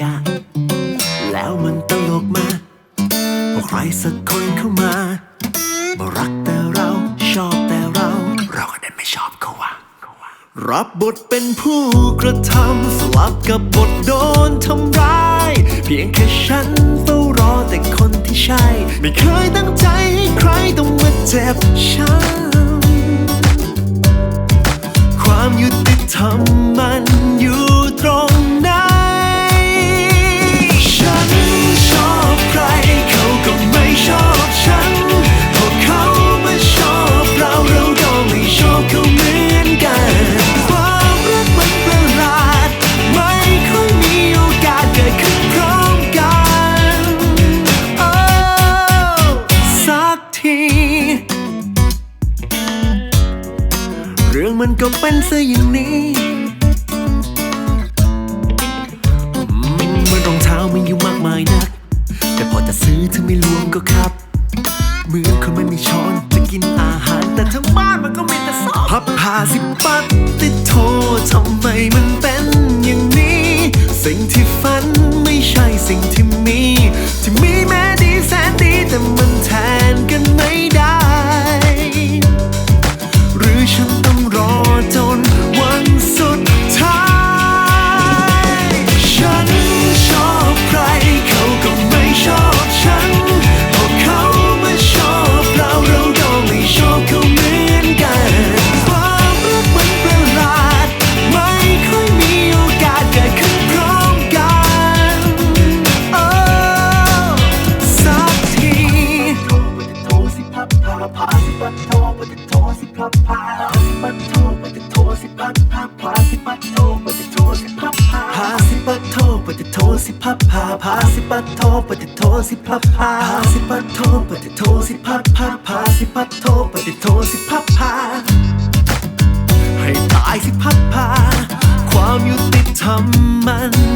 ยะ แล้วมันตลกมากพอใครสักคนเข้ามามารักแต่เราชอบแต่เรา เราก็ดันไม่ชอบเขาว่ะรับบทเป็นผู้กระทำสลับกับบทโดนทำร้าย เพียงแค่ฉันเฝ้ารอแต่คนที่ใช่ ไม่เคยตั้งใจให้ใครต้องมาเจ็บช้ำความยุติธรรม เรื่องมันก็เป็นซะอย่างนี้มมันรองเท้าไม่อยู่มากมายนัก แต่พอจะซื้อเธอไม่ลวงก็ครับ มือนคนมันมีช้อนจะกินอาหาร แต่ทั้งบ้านมันก็มีแต่ซอสพับผ้าสิปัดติดโททำไมมัน พับพาสิปัดโทปัดโทสิพับพาพาสิปัดโทปัดโทสิพับพาพาสิปัดโทปัดโทสิพับพาพาสิปัดโทปัดโทสิพับพาพาสิปัดโทปัดโทสิพับพาพาสิปัดโทปัดโทสิพับพาให้ตายสิพับพาความยุติธรรมมัน